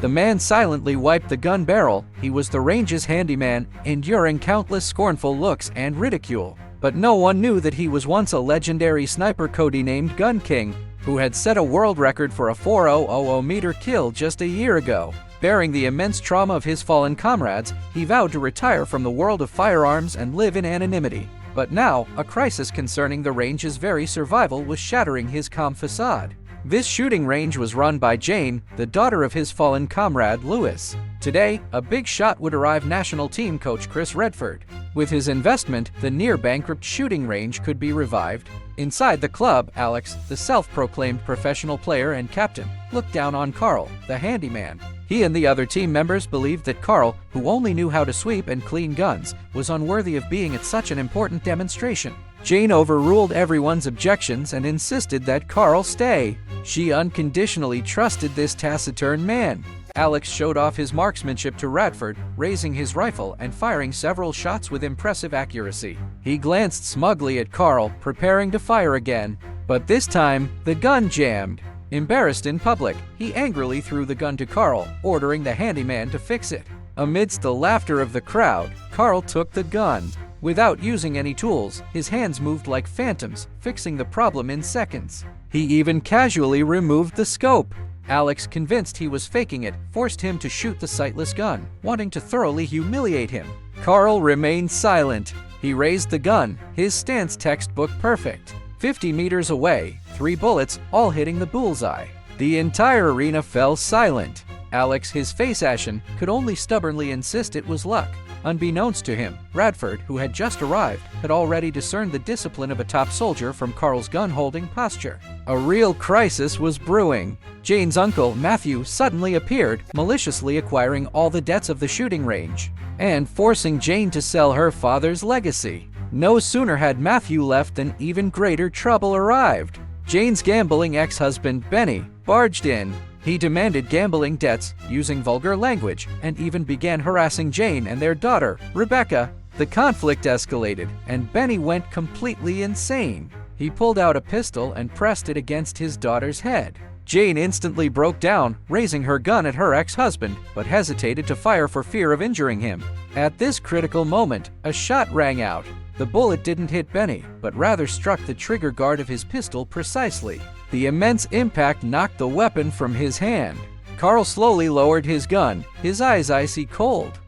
The man silently wiped the gun barrel. He was the range's handyman, enduring countless scornful looks and ridicule. But no one knew that he was once a legendary sniper Cody named Gun King, who had set a world record for a 4000 meter kill just a year ago. Bearing the immense trauma of his fallen comrades, he vowed to retire from the world of firearms and live in anonymity. But now, a crisis concerning the range's very survival was shattering his calm facade. This shooting range was run by Jane, the daughter of his fallen comrade Lewis. Today, a big shot would arrive national team coach Chris Redford. With his investment, the near bankrupt shooting range could be revived. Inside the club, Alex, the self proclaimed professional player and captain, looked down on Carl, the handyman. He and the other team members believed that Carl, who only knew how to sweep and clean guns, was unworthy of being at such an important demonstration. Jane overruled everyone's objections and insisted that Carl stay. She unconditionally trusted this taciturn man. Alex showed off his marksmanship to Radford, raising his rifle and firing several shots with impressive accuracy. He glanced smugly at Carl, preparing to fire again, but this time the gun jammed. Embarrassed in public, he angrily threw the gun to Carl, ordering the handyman to fix it. Amidst the laughter of the crowd, Carl took the gun. Without using any tools, his hands moved like phantoms, fixing the problem in seconds. He even casually removed the scope. Alex, convinced he was faking it, forced him to shoot the sightless gun, wanting to thoroughly humiliate him. Carl remained silent. He raised the gun, his stance textbook perfect. 50 meters away, three bullets, all hitting the bullseye. The entire arena fell silent. Alex, his face ashen, could only stubbornly insist it was luck. Unbeknownst to him, Radford, who had just arrived, had already discerned the discipline of a top soldier from Carl's gun holding posture. A real crisis was brewing. Jane's uncle, Matthew, suddenly appeared, maliciously acquiring all the debts of the shooting range and forcing Jane to sell her father's legacy. No sooner had Matthew left than even greater trouble arrived. Jane's gambling ex husband, Benny, barged in. He demanded gambling debts using vulgar language and even began harassing Jane and their daughter, Rebecca. The conflict escalated, and Benny went completely insane. He pulled out a pistol and pressed it against his daughter's head. Jane instantly broke down, raising her gun at her ex husband, but hesitated to fire for fear of injuring him. At this critical moment, a shot rang out. The bullet didn't hit Benny, but rather struck the trigger guard of his pistol precisely. The immense impact knocked the weapon from his hand. Carl slowly lowered his gun, his eyes icy cold.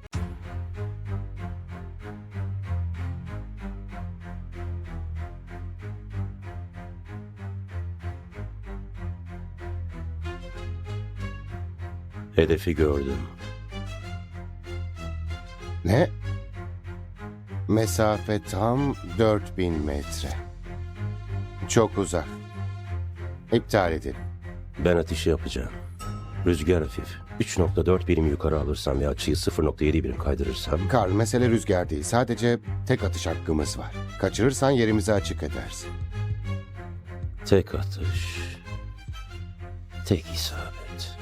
Hedefi gördüm. Ne? Mesafe tam 4000 metre. Çok uzak. İptal edelim. Ben atışı yapacağım. Rüzgar hafif. 3.4 birim yukarı alırsam ve açıyı 0.7 birim kaydırırsam... Karl mesele rüzgar değil. Sadece tek atış hakkımız var. Kaçırırsan yerimizi açık edersin. Tek atış. Tek isabet.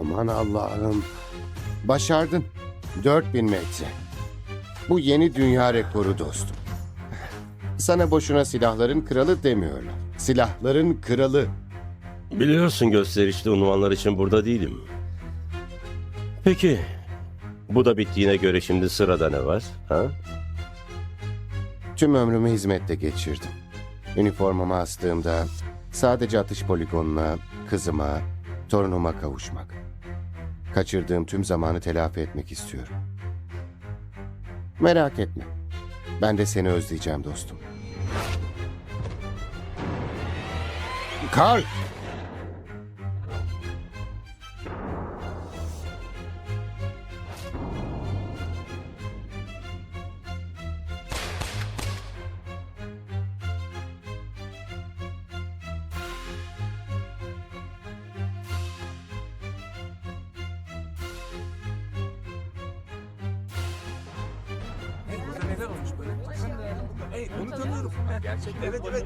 Aman Allah'ım. Başardın. 4000 metre. Bu yeni dünya rekoru dostum. Sana boşuna silahların kralı demiyorlar. Silahların kralı. Biliyorsun gösterişli unvanlar için burada değilim. Peki, bu da bittiğine göre şimdi sırada ne var? Ha? Tüm ömrümü hizmette geçirdim. Üniformamı astığımda sadece atış poligonuna, kızıma, torunuma kavuşmak. Kaçırdığım tüm zamanı telafi etmek istiyorum. Merak etme. Ben de seni özleyeceğim dostum. Karl!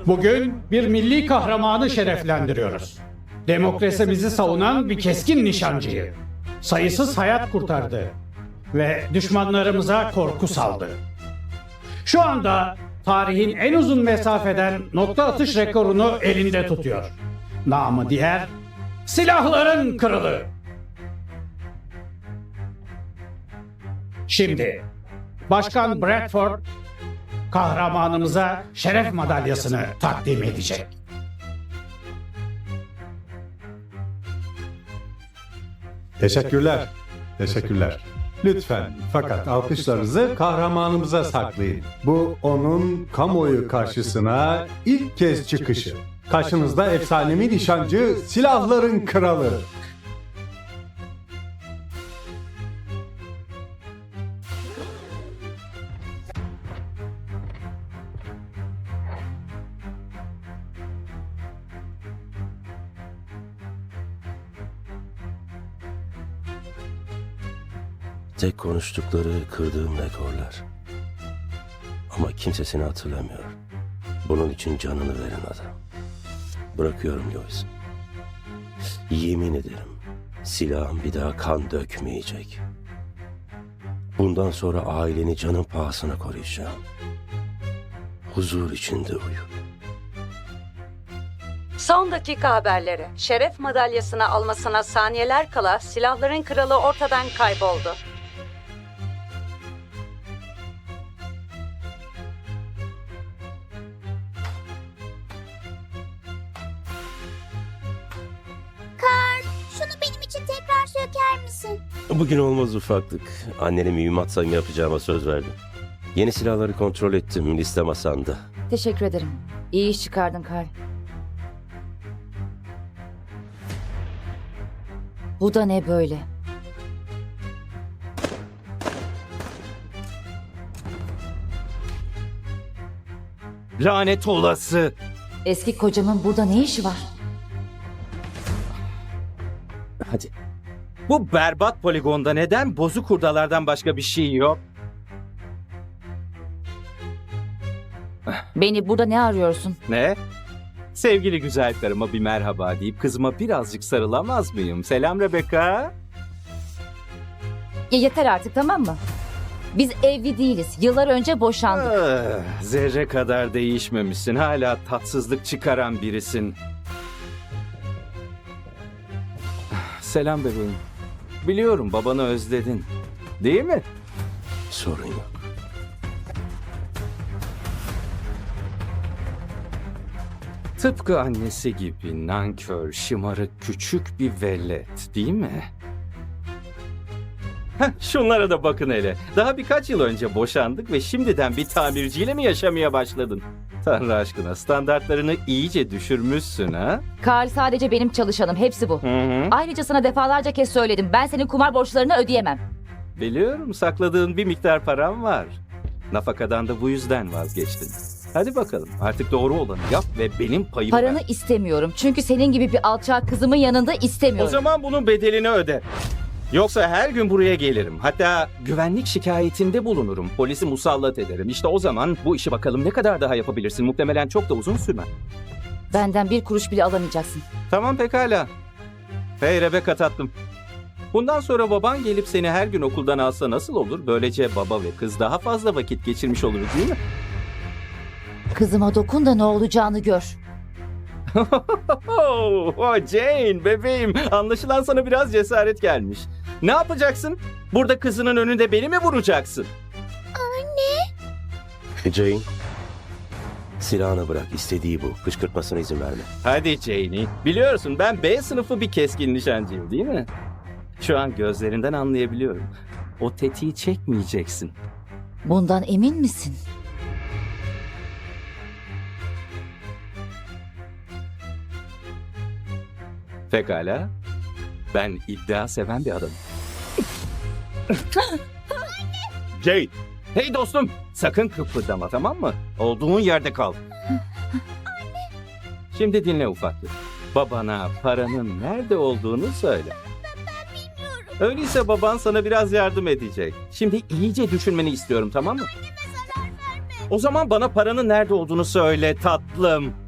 Bugün bir milli kahramanı şereflendiriyoruz. Demokrasimizi savunan bir keskin nişancıyı. Sayısız hayat kurtardı. ve düşmanlarımıza korku saldı. Şu anda tarihin en uzun mesafeden nokta atış rekorunu elinde tutuyor. Namı diğer silahların kralı. Şimdi Başkan Bradford kahramanımıza şeref madalyasını takdim edecek. Teşekkürler. Teşekkürler. Lütfen fakat alkışlarınızı kahramanımıza saklayın. Bu onun kamuoyu karşısına ilk kez çıkışı. Karşınızda efsanevi nişancı silahların kralı. Tek konuştukları kırdığım rekorlar. Ama kimsesini hatırlamıyor. Bunun için canını veren adam. Bırakıyorum Joyce. Yemin ederim silahım bir daha kan dökmeyecek. Bundan sonra aileni canın pahasına koruyacağım. Huzur içinde uyu. Son dakika haberleri. Şeref madalyasını almasına saniyeler kala silahların kralı ortadan kayboldu. Bugün olmaz ufaklık. Annene mühimmat sayımı yapacağıma söz verdim. Yeni silahları kontrol ettim. Liste masanda. Teşekkür ederim. İyi iş çıkardın Karl. Bu da ne böyle? Lanet olası. Eski kocamın burada ne işi var? Hadi. Bu berbat poligonda neden bozuk hurdalardan başka bir şey yok? Beni burada ne arıyorsun? Ne? Sevgili güzel karıma bir merhaba deyip kızıma birazcık sarılamaz mıyım? Selam Rebecca. Ya yeter artık tamam mı? Biz evli değiliz. Yıllar önce boşandık. Ah, zerre kadar değişmemişsin. Hala tatsızlık çıkaran birisin. Ah, Selam bebeğim. Biliyorum babanı özledin. Değil mi? Sorun yok. Tıpkı annesi gibi nankör, şımarık, küçük bir velet değil mi? Heh, şunlara da bakın hele. Daha birkaç yıl önce boşandık ve şimdiden bir tamirciyle mi yaşamaya başladın? Tanrı aşkına standartlarını iyice düşürmüşsün ha? Karl sadece benim çalışanım. Hepsi bu. Hı hı. Ayrıca sana defalarca kez söyledim. Ben senin kumar borçlarını ödeyemem. Biliyorum sakladığın bir miktar param var. Nafakadan da bu yüzden vazgeçtin. Hadi bakalım artık doğru olanı yap ve benim payımı Paranı ver. istemiyorum. Çünkü senin gibi bir alçak kızımın yanında O istemiyorum. zaman bunun bedelini öde. Yoksa her gün buraya gelirim. Hatta güvenlik şikayetinde bulunurum. Polisi musallat ederim. İşte o zaman bu işi bakalım ne kadar daha yapabilirsin. Muhtemelen çok da uzun sürmez. Benden bir kuruş bile alamayacaksın. Tamam pekala. Hey Rebecca tatlım. Bundan sonra baban gelip seni her gün okuldan alsa nasıl olur? Böylece baba ve kız daha fazla vakit geçirmiş oluruz değil mi? Kızıma dokun da ne olacağını gör. Oh, oh Jane bebeğim anlaşılan sana biraz cesaret gelmiş. Ne yapacaksın? Burada kızının önünde beni mi vuracaksın? Jane. Silahını bırak. istediği bu. Kışkırtmasına izin verme. Hadi Jane'i. Biliyorsun ben B sınıfı bir keskin nişancıyım değil mi? Şu an gözlerinden anlayabiliyorum. O tetiği çekmeyeceksin. Bundan emin misin? Pekala. Ben iddia seven bir adamım. Jane. Hey dostum. Sakın kıpırdama tamam mı? Olduğun yerde kal. Şimdi dinle ufaklık. Babana paranın nerede olduğunu söyle. Öyleyse baban sana biraz yardım edecek. Şimdi iyice düşünmeni istiyorum tamam mı? O zaman bana paranın nerede olduğunu söyle tatlım.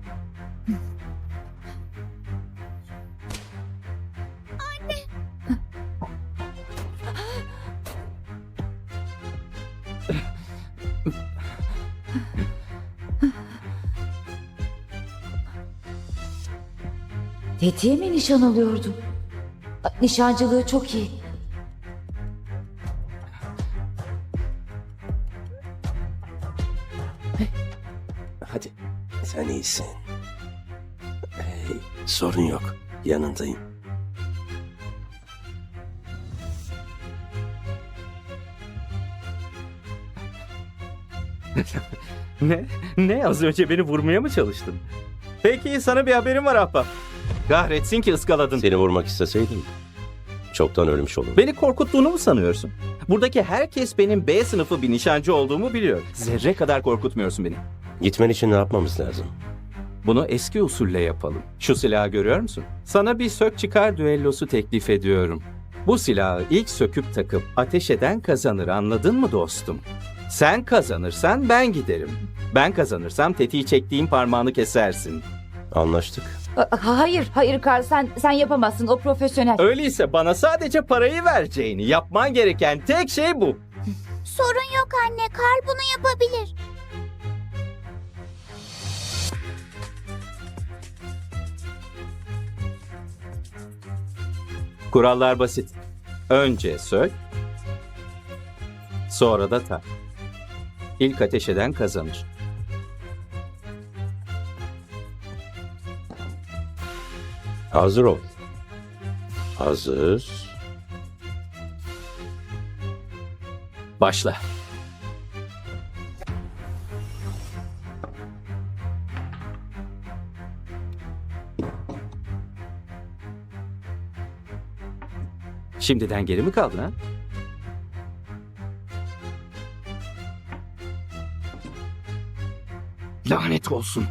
Tetiğe mi nişan alıyordum? Nişancılığı çok iyi. Hadi. Sen iyisin. Hey, sorun yok. Yanındayım. Ne? Ne? Az önce beni vurmaya mı çalıştın? Peki sana bir haberim var ahbap. Kahretsin ki ıskaladın. Seni vurmak isteseydim çoktan ölmüş olurdum. Beni korkuttuğunu mu sanıyorsun? Buradaki herkes benim B sınıfı bir nişancı olduğumu biliyor. Zerre kadar korkutmuyorsun beni. Gitmen için ne yapmamız lazım? Bunu eski usulle yapalım. Şu silahı görüyor musun? Sana bir sök çıkar düellosu teklif ediyorum. Bu silahı ilk söküp takıp ateş eden kazanır anladın mı dostum? Sen kazanırsan ben giderim. Ben kazanırsam tetiği çektiğim parmağını kesersin. Anlaştık. Hayır, hayır Karl sen sen yapamazsın. O profesyonel. Öyleyse bana sadece parayı vereceğini, yapman gereken tek şey bu. Sorun yok anne. Karl bunu yapabilir. Kurallar basit. Önce sök, sonra da tak. İlk ateş eden kazanır. Hazır ol. Hazır. Başla. Şimdiden geri mi kaldın ha? Lanet olsun.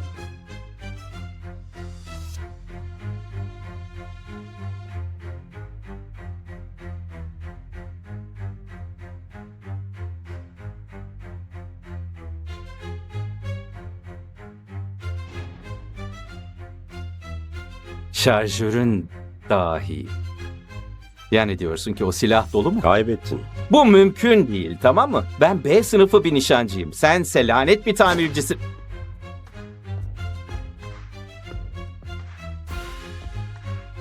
Şarjörün dahi. Yani diyorsun ki o silah dolu mu? Kaybettin. Bu mümkün değil tamam mı? Ben B sınıfı bir nişancıyım. Sense lanet bir tamircisi.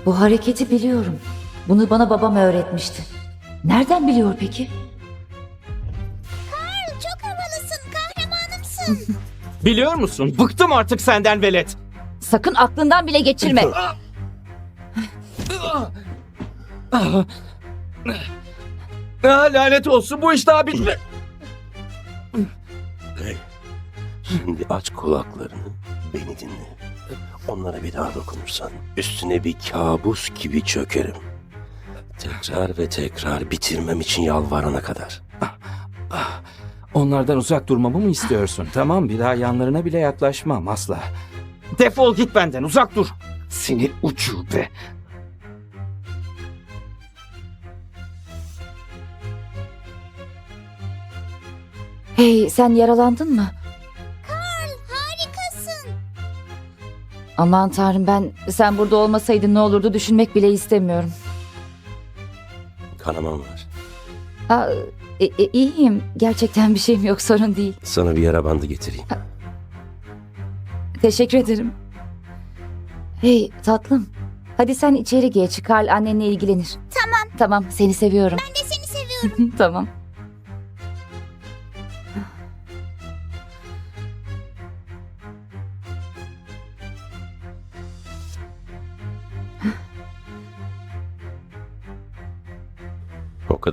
Bu hareketi biliyorum. Bunu bana babam öğretmişti. Nereden biliyor peki? Karl çok havalısın. Kahramanımsın. Biliyor musun? Bıktım artık senden velet. Sakın aklından bile geçirme. Ah, lanet olsun bu iş daha bitme. Hey. Şimdi aç kulaklarını. Beni dinle. Onlara bir daha dokunursan üstüne bir kabus gibi çökerim. Tekrar ve tekrar bitirmem için yalvarana kadar. Onlardan uzak durmamı mı istiyorsun? tamam bir daha yanlarına bile yaklaşmam asla. Defol git benden uzak dur. Seni ucube. Hey sen yaralandın mı? Harikasın. Aman tanrım ben sen burada olmasaydın ne olurdu düşünmek bile istemiyorum. Kanamam var. Aa, e, e, iyiyim. Gerçekten bir şeyim yok sorun değil. Sana bir yara bandı getireyim. Teşekkür ederim. Hey tatlım. Hadi sen içeri geç. Karl annenle ilgilenir. Tamam. Tamam seni seviyorum. Ben de seni seviyorum. tamam.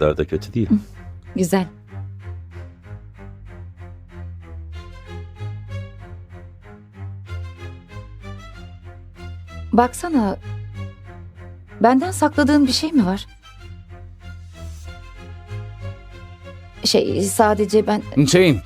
Kadar da kötü değil. Güzel. Baksana. Benden sakladığın bir şey mi var? Şey sadece ben... Jane.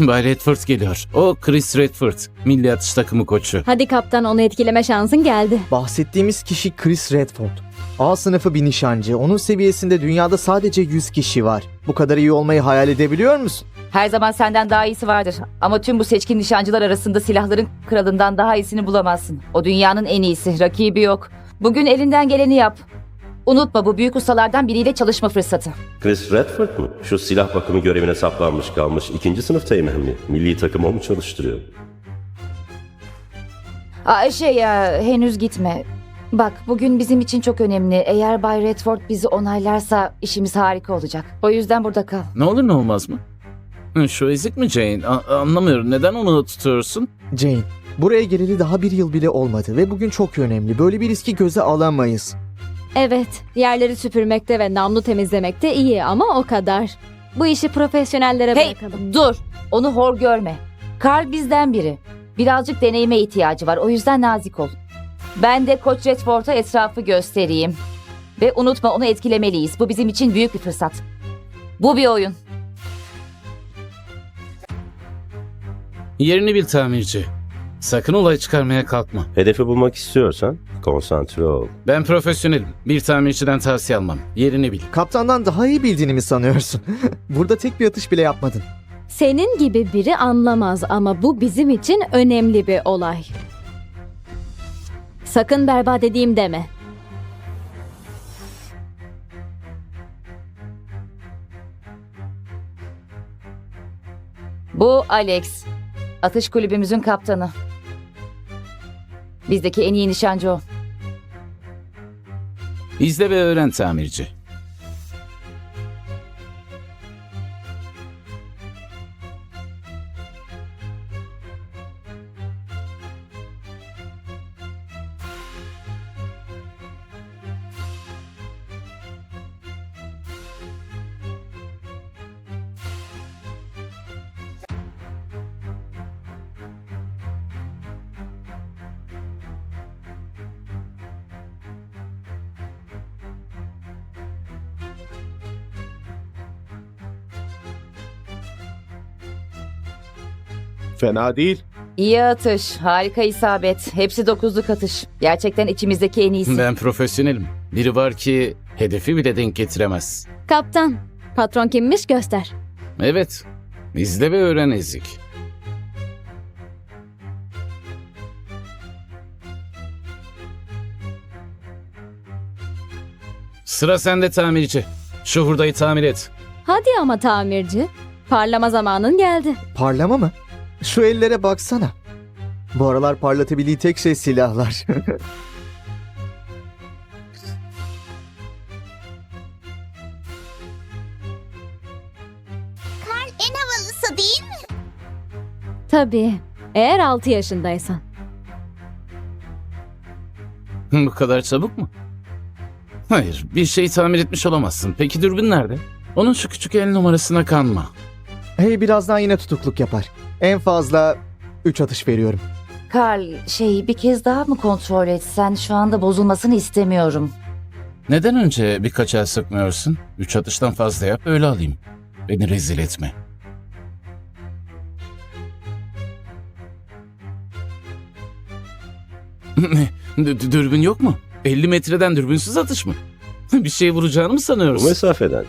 Bay Redford geliyor. O Chris Redford. Milli atış takımı koçu. Hadi kaptan onu etkileme şansın geldi. Bahsettiğimiz kişi Chris Redford. A sınıfı bir nişancı. Onun seviyesinde dünyada sadece 100 kişi var. Bu kadar iyi olmayı hayal edebiliyor musun? Her zaman senden daha iyisi vardır. Ama tüm bu seçkin nişancılar arasında silahların kralından daha iyisini bulamazsın. O dünyanın en iyisi. Rakibi yok. Bugün elinden geleni yap. Unutma bu büyük ustalardan biriyle çalışma fırsatı. Chris Redford mu? Şu silah bakımı görevine saplanmış kalmış ikinci sınıf teğmen mi? Milli takım o mu çalıştırıyor? Aa, şey ya henüz gitme. Bak bugün bizim için çok önemli. Eğer Bay Redford bizi onaylarsa işimiz harika olacak. O yüzden burada kal. Ne olur ne olmaz mı? Hı, Şu ezik mi Jane? A- anlamıyorum. Neden onu tutuyorsun? Jane, buraya geleli daha bir yıl bile olmadı ve bugün çok önemli. Böyle bir riski göze alamayız. Evet, yerleri süpürmekte ve namlu temizlemekte iyi ama o kadar. Bu işi profesyonellere Hey bırakalım. dur onu hor görme. Karl bizden biri. Birazcık deneyime ihtiyacı var o yüzden nazik ol. Ben de Koç Redford'a etrafı göstereyim. Ve unutma onu etkilemeliyiz. Bu bizim için büyük bir fırsat. Bu bir oyun. Yerini bil tamirci. Sakın olay çıkarmaya kalkma. Hedefi bulmak istiyorsan konsantre ol. Ben profesyonelim. Bir tamirciden tavsiye almam. Yerini bil. Kaptandan daha iyi bildiğini mi sanıyorsun? Burada tek bir atış bile yapmadın. Senin gibi biri anlamaz ama bu bizim için önemli bir olay. Sakın berbat edeyim deme. Bu Alex. Atış kulübümüzün kaptanı. Bizdeki en iyi nişancı o. İzle ve öğren tamirci. Fena değil. İyi atış, harika isabet. Hepsi dokuzluk atış. Gerçekten içimizdeki en iyisi. Ben profesyonelim. Biri var ki hedefi bile denk getiremez. Kaptan, patron kimmiş göster. Evet. İzle ve öğren ezik. Sıra sende tamirci. Şu hurdayı tamir et. Hadi ama tamirci. Parlama zamanın geldi. Parlama mı? Şu ellere baksana. Bu aralar parlatabildiği tek şey silahlar. Karl en havalısı değil mi? Tabii. Eğer 6 yaşındaysan. Bu kadar çabuk mu? Hayır, bir şey tamir etmiş olamazsın. Peki dürbün nerede? Onun şu küçük el numarasına kanma. hey birazdan yine tutukluk yapar. En fazla 3 atış veriyorum. Karl, şey bir kez daha mı kontrol etsen? Şu anda bozulmasını istemiyorum. Neden önce birkaç el sıkmıyorsun? Üç atıştan fazla yap, öyle alayım. Beni rezil etme. Ne? D- d- dürbün yok mu? 50 metreden dürbünsüz atış mı? Bir şey vuracağını mı Bu sanıyorsun? mesafeden.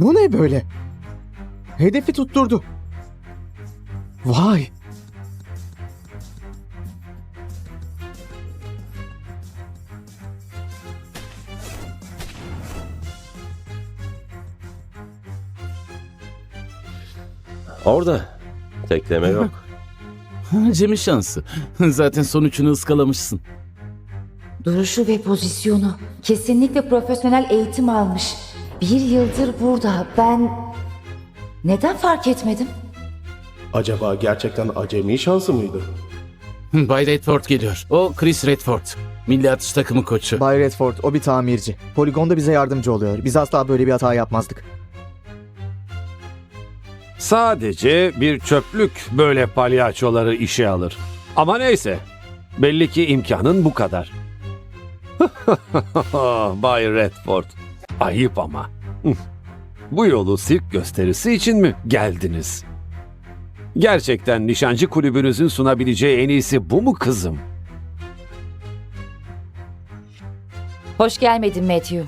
Bu ne böyle? Hedefi tutturdu. Vay. Orada. Tekleme yok. Cem'in şansı. Zaten son üçünü ıskalamışsın. Duruşu ve pozisyonu. Kesinlikle profesyonel eğitim almış. Bir yıldır burada. Ben neden fark etmedim? Acaba gerçekten acemi şansı mıydı? Bay Redford geliyor. O Chris Redford. Milli atış takımı koçu. Bay Redford o bir tamirci. Poligonda bize yardımcı oluyor. Biz asla böyle bir hata yapmazdık. Sadece bir çöplük böyle palyaçoları işe alır. Ama neyse. Belli ki imkanın bu kadar. Bay Redford. Ayıp ama. Bu yolu sirk gösterisi için mi geldiniz? Gerçekten nişancı kulübünüzün sunabileceği en iyisi bu mu kızım? Hoş gelmedin Matthew.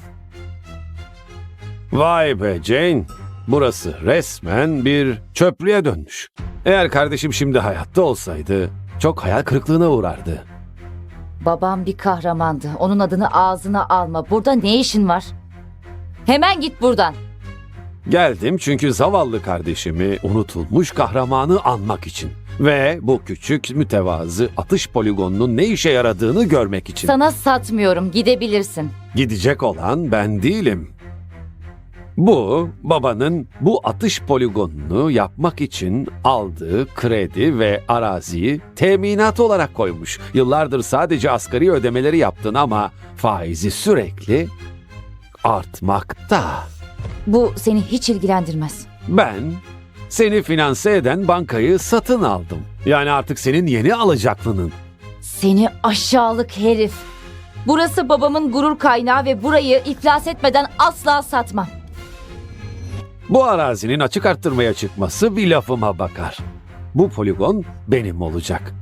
Vay be Jane. Burası resmen bir çöplüğe dönmüş. Eğer kardeşim şimdi hayatta olsaydı çok hayal kırıklığına uğrardı. Babam bir kahramandı. Onun adını ağzına alma. Burada ne işin var? Hemen git buradan. Geldim çünkü zavallı kardeşimi unutulmuş kahramanı anmak için. Ve bu küçük mütevazı atış poligonunun ne işe yaradığını görmek için. Sana satmıyorum. Gidebilirsin. Gidecek olan ben değilim. Bu babanın bu atış poligonunu yapmak için aldığı kredi ve araziyi teminat olarak koymuş. Yıllardır sadece asgari ödemeleri yaptın ama faizi sürekli artmakta. Bu seni hiç ilgilendirmez. Ben seni finanse eden bankayı satın aldım. Yani artık senin yeni alacaklının. Seni aşağılık herif. Burası babamın gurur kaynağı ve burayı iflas etmeden asla satmam. Bu arazinin açık arttırmaya çıkması bir lafıma bakar. Bu poligon benim olacak.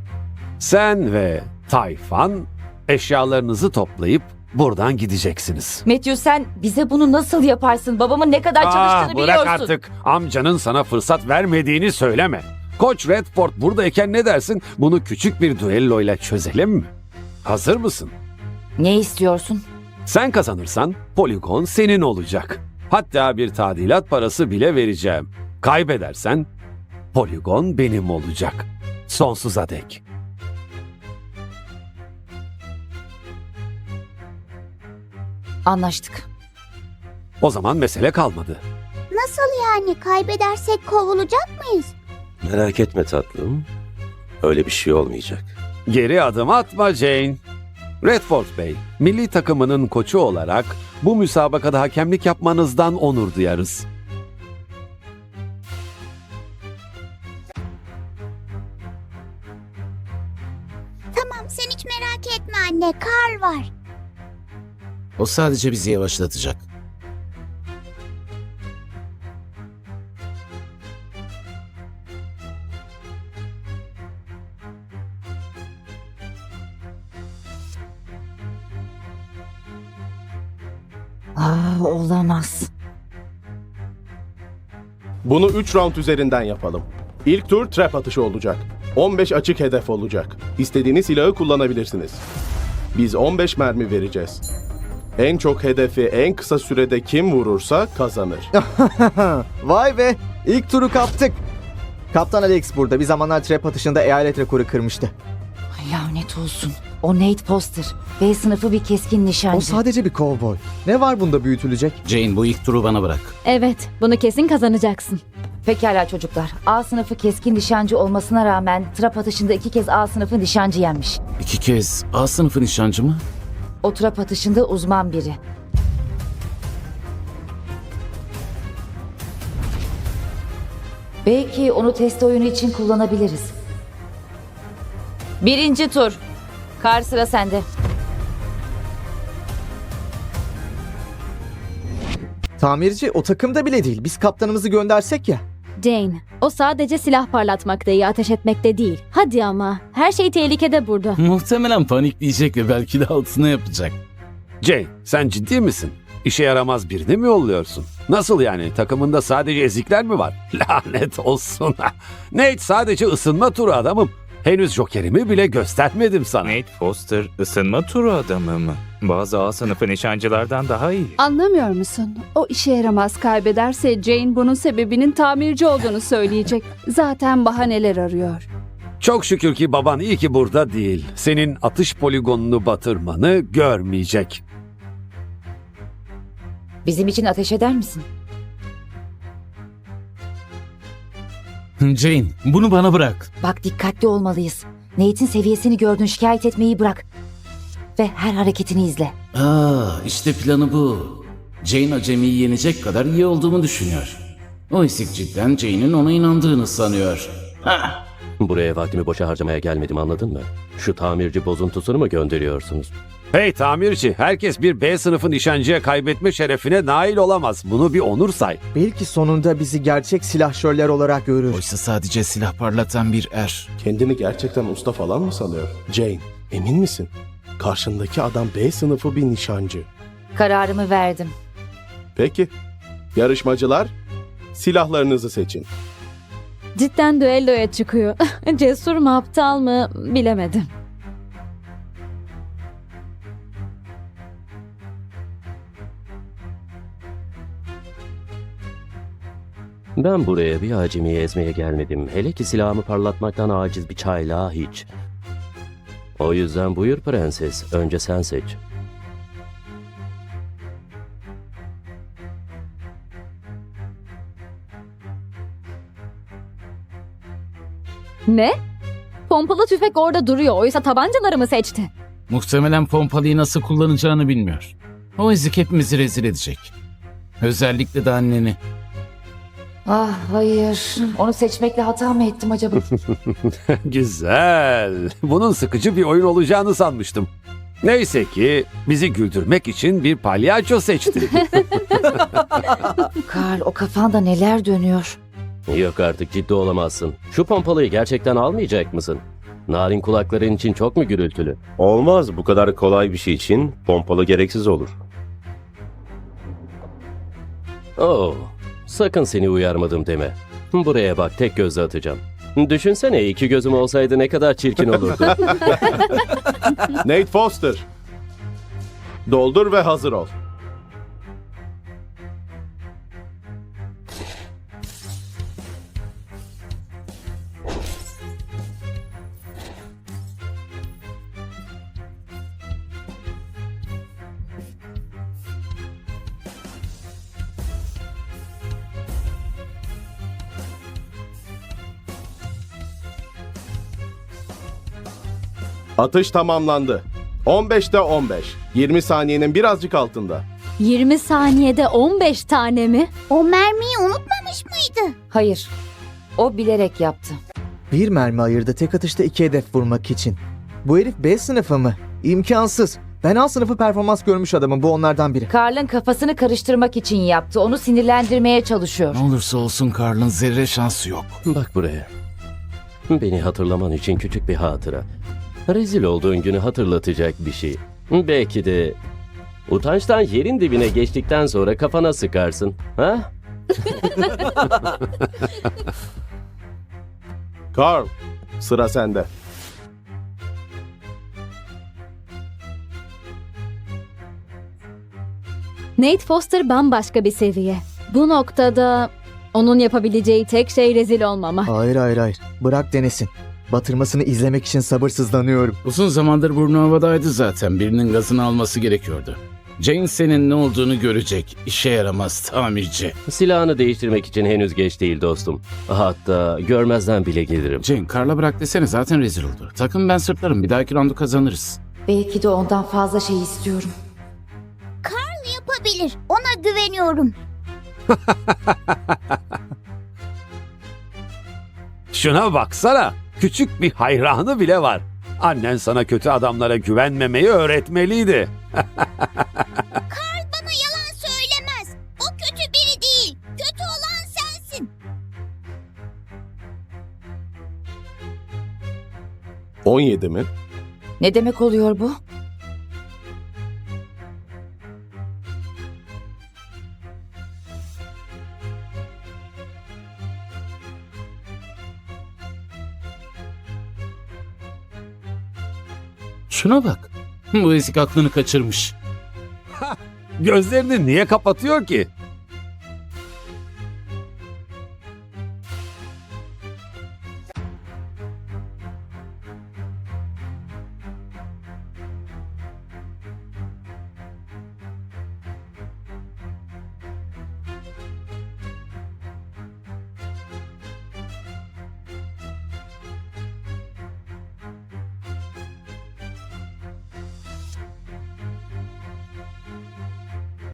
Sen ve Tayfan eşyalarınızı toplayıp buradan gideceksiniz. Matthew sen bize bunu nasıl yaparsın? Babamın ne kadar çalıştığını bırak biliyorsun. artık. Amcanın sana fırsat vermediğini söyleme. Koç Redford buradayken ne dersin? Bunu küçük bir düelloyla çözelim mi? Hazır mısın? Ne istiyorsun? Sen kazanırsan poligon senin olacak. Hatta bir tadilat parası bile vereceğim. Kaybedersen poligon benim olacak. Sonsuza dek. Anlaştık. O zaman mesele kalmadı. Nasıl yani? Kaybedersek kovulacak mıyız? Merak etme tatlım. Öyle bir şey olmayacak. Geri adım atma Jane. Redford Bey, milli takımının koçu olarak bu müsabakada hakemlik yapmanızdan onur duyarız. Tamam sen hiç merak etme anne. Kar var. O sadece bizi yavaşlatacak. Aa, olamaz. Bunu 3 round üzerinden yapalım. İlk tur trap atışı olacak. 15 açık hedef olacak. İstediğiniz silahı kullanabilirsiniz. Biz 15 mermi vereceğiz. En çok hedefi en kısa sürede kim vurursa kazanır. Vay be! İlk turu kaptık. Kaptan Alex burada. Bir zamanlar trap atışında eyalet rekoru kırmıştı. Ay, Lanet olsun. O Nate Foster. B sınıfı bir keskin nişancı. O sadece bir kovboy. Ne var bunda büyütülecek? Jane bu ilk turu bana bırak. Evet, bunu kesin kazanacaksın. Pekala çocuklar. A sınıfı keskin nişancı olmasına rağmen trap atışında iki kez A sınıfı nişancı yenmiş. İki kez A sınıfı nişancı mı? O trap atışında uzman biri. Belki onu test oyunu için kullanabiliriz. Birinci tur. Kar sıra sende. Tamirci o takımda bile değil. Biz kaptanımızı göndersek ya. Jane, o sadece silah parlatmakta iyi, ateş etmekte değil. Hadi ama, her şey tehlikede burada. Muhtemelen panikleyecek ve belki de altına yapacak. Jane, sen ciddi misin? İşe yaramaz birini mi yolluyorsun? Nasıl yani? Takımında sadece ezikler mi var? Lanet olsun. Nate sadece ısınma turu adamım. Henüz jokerimi bile göstermedim sana. Nate Foster ısınma turu adamı mı? Bazı A sınıfı nişancılardan daha iyi. Anlamıyor musun? O işe yaramaz kaybederse Jane bunun sebebinin tamirci olduğunu söyleyecek. Zaten bahaneler arıyor. Çok şükür ki baban iyi ki burada değil. Senin atış poligonunu batırmanı görmeyecek. Bizim için ateş eder misin? Jane bunu bana bırak. Bak dikkatli olmalıyız. Nate'in seviyesini gördün şikayet etmeyi bırak. Ve her hareketini izle. Aa işte planı bu. Jane acemiyi yenecek kadar iyi olduğumu düşünüyor. O isik cidden Jane'in ona inandığını sanıyor. Buraya vaktimi boşa harcamaya gelmedim anladın mı? Şu tamirci bozuntusunu mu gönderiyorsunuz? Hey tamirci, herkes bir B sınıfı nişancıya kaybetme şerefine nail olamaz. Bunu bir onur say. Belki sonunda bizi gerçek silahşörler olarak görür. Oysa sadece silah parlatan bir er. Kendini gerçekten usta falan mı sanıyor? Jane, emin misin? Karşındaki adam B sınıfı bir nişancı. Kararımı verdim. Peki. Yarışmacılar, silahlarınızı seçin. Cidden düelloya çıkıyor. Cesur mu aptal mı bilemedim. Ben buraya bir acemiyi ezmeye gelmedim. Hele ki silahımı parlatmaktan aciz bir çaylağa hiç. O yüzden buyur prenses. Önce sen seç. Ne? Pompalı tüfek orada duruyor. Oysa tabancaları mı seçti? Muhtemelen pompalıyı nasıl kullanacağını bilmiyor. O ezik hepimizi rezil edecek. Özellikle de anneni. Ah hayır. Onu seçmekle hata mı ettim acaba? Güzel. Bunun sıkıcı bir oyun olacağını sanmıştım. Neyse ki bizi güldürmek için bir palyaço seçtin. Karl o kafanda neler dönüyor? Yok artık ciddi olamazsın. Şu pompalıyı gerçekten almayacak mısın? Narin kulakların için çok mu gürültülü? Olmaz. Bu kadar kolay bir şey için pompalı gereksiz olur. Oo, sakın seni uyarmadım deme. Buraya bak tek gözle atacağım. Düşünsene iki gözüm olsaydı ne kadar çirkin olurdu. Nate Foster. Doldur ve hazır ol. Atış tamamlandı. 15'te 15. 20 saniyenin birazcık altında. 20 saniyede 15 tane mi? O mermiyi unutmamış mıydı? Hayır. O bilerek yaptı. Bir mermi ayırdı tek atışta iki hedef vurmak için. Bu herif B sınıfı mı? İmkansız. Ben A sınıfı performans görmüş adamım. Bu onlardan biri. Karl'ın kafasını karıştırmak için yaptı. Onu sinirlendirmeye çalışıyor. Ne olursa olsun Karl'ın zerre şansı yok. Bak buraya. Beni hatırlaman için küçük bir hatıra. Rezil olduğun günü hatırlatacak bir şey. Belki de utançtan yerin dibine geçtikten sonra kafana sıkarsın. Ha? Carl, sıra sende. Nate Foster bambaşka bir seviye. Bu noktada onun yapabileceği tek şey rezil olmama. Hayır hayır hayır. Bırak denesin. Batırmasını izlemek için sabırsızlanıyorum. Uzun zamandır burnu havadaydı zaten. Birinin gazını alması gerekiyordu. Jane senin ne olduğunu görecek. İşe yaramaz tamirci. Silahını değiştirmek için henüz geç değil dostum. Hatta görmezden bile gelirim. Jane Karl'a bırak desene zaten rezil oldu. Takım ben sırtlarım. Bir dahaki roundu kazanırız. Belki de ondan fazla şey istiyorum. Carl yapabilir. Ona güveniyorum. Şuna baksana. Küçük bir hayranı bile var. Annen sana kötü adamlara güvenmemeyi öğretmeliydi. Carl bana yalan söylemez. O kötü biri değil. Kötü olan sensin. 17 mi? Ne demek oluyor bu? Şuna bak. Bu ezik aklını kaçırmış. Gözlerini niye kapatıyor ki?